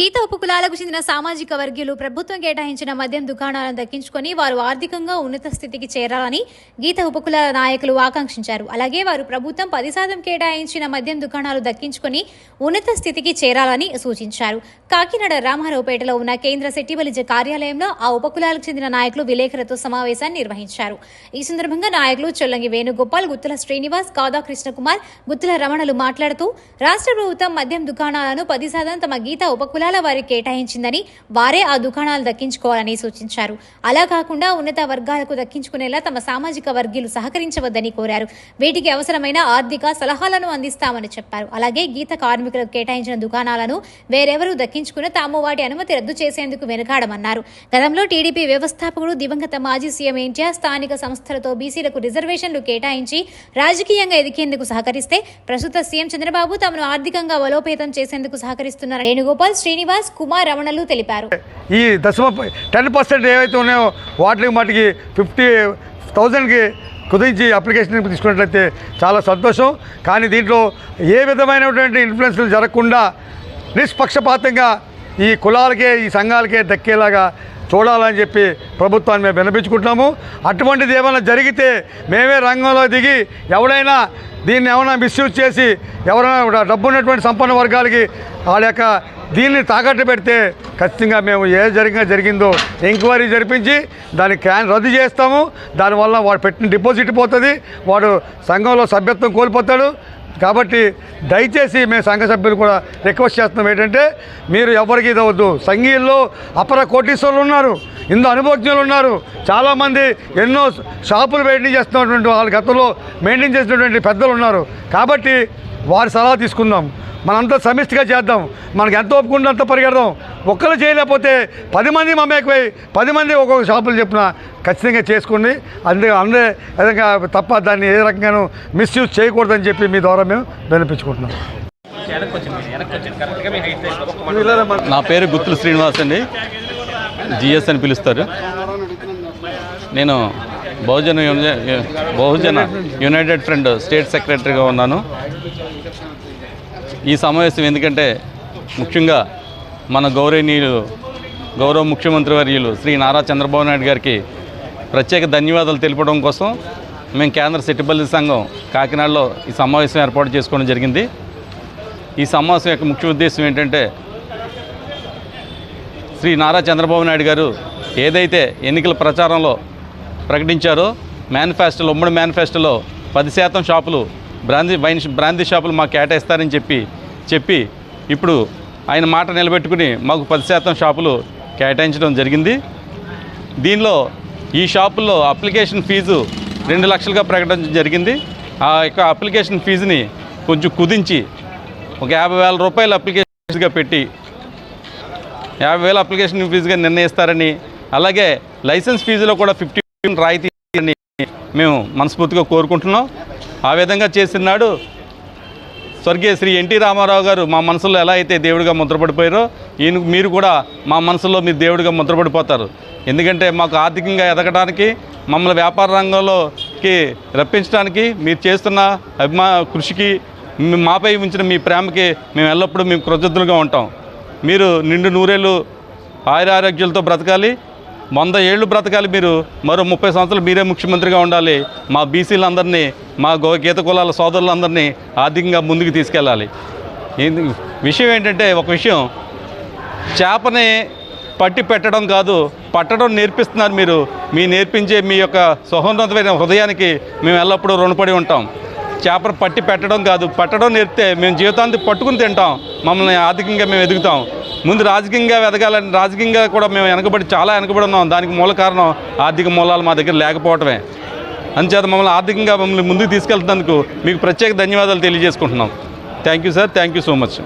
గీత ఉపకులాలకు చెందిన సామాజిక వర్గీయులు ప్రభుత్వం కేటాయించిన మద్యం దుకాణాలను దక్కించుకొని వారు ఆర్థికంగా ఉన్నత స్థితికి చేరాలని గీత ఉపకులాల నాయకులు ఆకాంక్షించారు. అలాగే వారు ప్రభుత్వం పది శాతం కేటాయించిన మద్యం దుకాణాలు దక్కించుకొని ఉన్నత స్థితికి చేరాలని సూచించారు. కాకినాడ రామారావుపేటలో ఉన్న కేంద్ర సెట్టివలిజ కార్యాలయంలో ఆ ఉపకులాలకు చెందిన నాయకులు విలేకరులతో సమావేశాన్ని నిర్వహించారు. ఈ సందర్భంగా నాయకులు చొల్లంగి వేణుగోపాల్ గుత్తుల శ్రీనివాస్ కాదా కృష్ణకుమార్ గుత్తుల రమణలు మాట్లాడుతూ రాష్ట్ర ప్రభుత్వం మద్యం దుకాణాలను పది శాతం తమ గీత ఉపకులాల వారికి కేటాయించిందని వారే ఆ దుకాణాలు దక్కించుకోవాలని సూచించారు. అలా కాకుండా ఉన్నత వర్గాలకు దక్కించుకునేలా తమ సామాజిక వర్గీయులు సహకరించవద్దని కోరారు. వీటికి అవసరమైన ఆర్థిక సలహాలను అందిస్తామని చెప్పారు. అలాగే గీత కార్మికులకు కేటాయించిన దుకాణాలను వేరెవరూ దక్కించుకుని తాము వాటి అనుమతి రద్దు చేసేందుకు వెనుకాడమన్నారు. గతంలో టీడీపీ వ్యవస్థాపకుడు దివంగత మాజీ సీఎం ఎన్టీఆర్ స్థానిక సంస్థలతో బీసీలకు రిజర్వేషన్లు కేటాయించి రాజకీయంగా ఎదికేందుకు సహకరిస్తే ప్రస్తుత సీఎం చంద్రబాబు తమను ఆర్థికంగా బలోపేతం చేసేందుకు సహకరిస్తున్నారు వేణుగోపాల్ శ్రీనివాస్ కుమార్ రమణలు తెలిపారు. ఈ దశమ టెన్ పర్సెంట్ ఏవైతే ఉన్నాయో వాటికి మటుకి ఫిఫ్టీ థౌజండ్కి కుదించి అప్లికేషన్ తీసుకున్నట్లయితే చాలా సంతోషం. కానీ దీంట్లో ఏ విధమైనటువంటి ఇన్ఫ్లుయెన్స్లు జరగకుండా నిష్పక్షపాతంగా ఈ కులాలకే ఈ సంఘాలకే దక్కేలాగా చూడాలని చెప్పి ప్రభుత్వాన్ని మేము వినిపించుకుంటున్నాము అటువంటిది ఏమైనా జరిగితే మేమే రంగంలో దిగి ఎవడైనా దీన్ని ఏమైనా మిస్యూజ్ చేసి ఎవరైనా డబ్బు ఉన్నటువంటి సంపన్న వర్గాలకి వాళ్ళ యొక్క దీన్ని తాకట్టు పెడితే ఖచ్చితంగా మేము ఏ జరిగినా జరిగిందో ఎంక్వైరీ జరిపించి దాన్ని క్యాన్ రద్దు చేస్తాము. దానివల్ల వాడు పెట్టిన డిపాజిట్ పోతుంది. వాడు సంఘంలో సభ్యత్వం కోల్పోతాడు. కాబట్టి దయచేసి మేము సంఘ సభ్యులు కూడా రిక్వెస్ట్ చేస్తున్నాం ఏంటంటే మీరు ఎవరికి ఇదవద్దు సంఘీయుల్లో అపర కోటీశ్వరులు ఉన్నారు ఇందు అనుభవజ్ఞులు ఉన్నారు. చాలామంది ఎన్నో షాపులు మెయింటైన్ చేస్తున్నటువంటి వాళ్ళ గతంలో మెయింటైన్ చేసినటువంటి పెద్దలు ఉన్నారు. కాబట్టి వారి సలహా తీసుకుందాం. మనంతా సమిష్టిగా చేద్దాం. మనకి ఎంత ఒప్పుకుంటే అంత పరిగెడదాం. ఒక్కరు చేయలేకపోతే పది మంది మమ్మేకపోయి పది మంది ఒక్కొక్క షాపులు చెప్పిన ఖచ్చితంగా చేసుకోండి. అందుకే అందరే విధంగా తప్ప దాన్ని ఏ రకంగానూ మిస్యూజ్ చేయకూడదని చెప్పి మీ ద్వారా మేము వినిపించుకుంటున్నాం. నా పేరు గుత్తులు శ్రీనివాస్ అండి. జిఎస్ అని పిలుస్తారు. నేను బహుజన యున- బహుజన యునైటెడ్ ఫ్రంట్ స్టేట్ సెక్రటరీగా ఉన్నాను. ఈ సమావేశం ఎందుకంటే ముఖ్యంగా మన గౌరవనీయులు గౌరవ ముఖ్యమంత్రి వర్యులు శ్రీ నారా చంద్రబాబు నాయుడు గారికి ప్రత్యేక ధన్యవాదాలు తెలపడం కోసం మేము కేంద్ర సెట్టిపల్లి సంఘం కాకినాడలో ఈ సమావేశం ఏర్పాటు చేసుకోవడం జరిగింది. ఈ సమావేశం యొక్క ముఖ్య ఉద్దేశం ఏంటంటే శ్రీ నారా చంద్రబాబు నాయుడు గారు ఏదైతే ఎన్నికల ప్రచారంలో ప్రకటించారో మేనిఫెస్టోలో ఉమ్మడి మేనిఫెస్టోలో పది శాతం షాపులు బ్రాందీ వైన్ బ్రాందీ షాపులు మాకు కేటాయిస్తారని చెప్పి చెప్పి ఇప్పుడు ఆయన మాట నిలబెట్టుకుని మాకు పది శాతం షాపులు కేటాయించడం జరిగింది. దీనిలో ఈ షాపుల్లో అప్లికేషన్ ఫీజు రెండు లక్షలుగా ప్రకటించడం జరిగింది. ఆ యొక్క అప్లికేషన్ ఫీజుని కొంచెం కుదించి ఒక యాభై వేల రూపాయలు అప్లికేషన్ ఫీజుగా పెట్టి యాభై వేల అప్లికేషన్ ఫీజుగా నిర్ణయిస్తారని అలాగే లైసెన్స్ ఫీజులో కూడా ఫిఫ్టీ రాయితీ మేము మనస్ఫూర్తిగా కోరుకుంటున్నాం. ఆ విధంగా చేసినాడు స్వర్గీయ శ్రీ ఎన్టీ రామారావు గారు మా మనసులో ఎలా అయితే దేవుడిగా ముద్రపడిపోయారో ఈయన మీరు కూడా మా మనసులో మీరు దేవుడిగా ముద్రపడిపోతారు. ఎందుకంటే మాకు ఆర్థికంగా ఎదగడానికి మమ్మల్ని వ్యాపార రంగంలోకి రప్పించడానికి మీరు చేస్తున్న అభిమా కృషికి మాపై ఉంచిన మీ ప్రేమకి మేము ఎల్లప్పుడూ మేము కృతజ్ఞులుగా ఉంటాం. మీరు నిండు నూరేళ్ళు ఆయురారోగ్యాలతో బ్రతకాలి వంద ఏళ్ళు బ్రతకాలి మీరు మరో ముప్పై సంవత్సరాలు మీరే ముఖ్యమంత్రిగా ఉండాలి. మా బీసీలందరినీ మా గో గీత కులాల సోదరులందరినీ ఆర్థికంగా ముందుకు తీసుకెళ్ళాలి. ఏంది- విషయం ఏంటంటే ఒక విషయం. చేపని పట్టి పెట్టడం కాదు పట్టడం నేర్పిస్తున్నారు మీరు. మీ నేర్పించే మీ యొక్క సహోన్నతమైన హృదయానికి మేము ఎల్లప్పుడూ రుణపడి ఉంటాం. చేపను పట్టి పెట్టడం కాదు. పట్టడం నేర్పితే మేము జీవితాంతి పట్టుకుని తింటాం. మమ్మల్ని ఆర్థికంగా మేము ఎదుగుతాం. ముందు రాజకీయంగా ఎదగాలని రాజకీయంగా కూడా మేము వెనకబడి చాలా వెనకబడి ఉన్నాం. దానికి మూల కారణం ఆర్థిక మూలాలు మా దగ్గర లేకపోవటమే. అందుచేత మమ్మల్ని ఆర్థికంగా మమ్మల్ని ముందుకు తీసుకెళ్తున్నందుకు మీకు ప్రత్యేక ధన్యవాదాలు తెలియజేసుకుంటున్నాం. Thank you sir thank you so much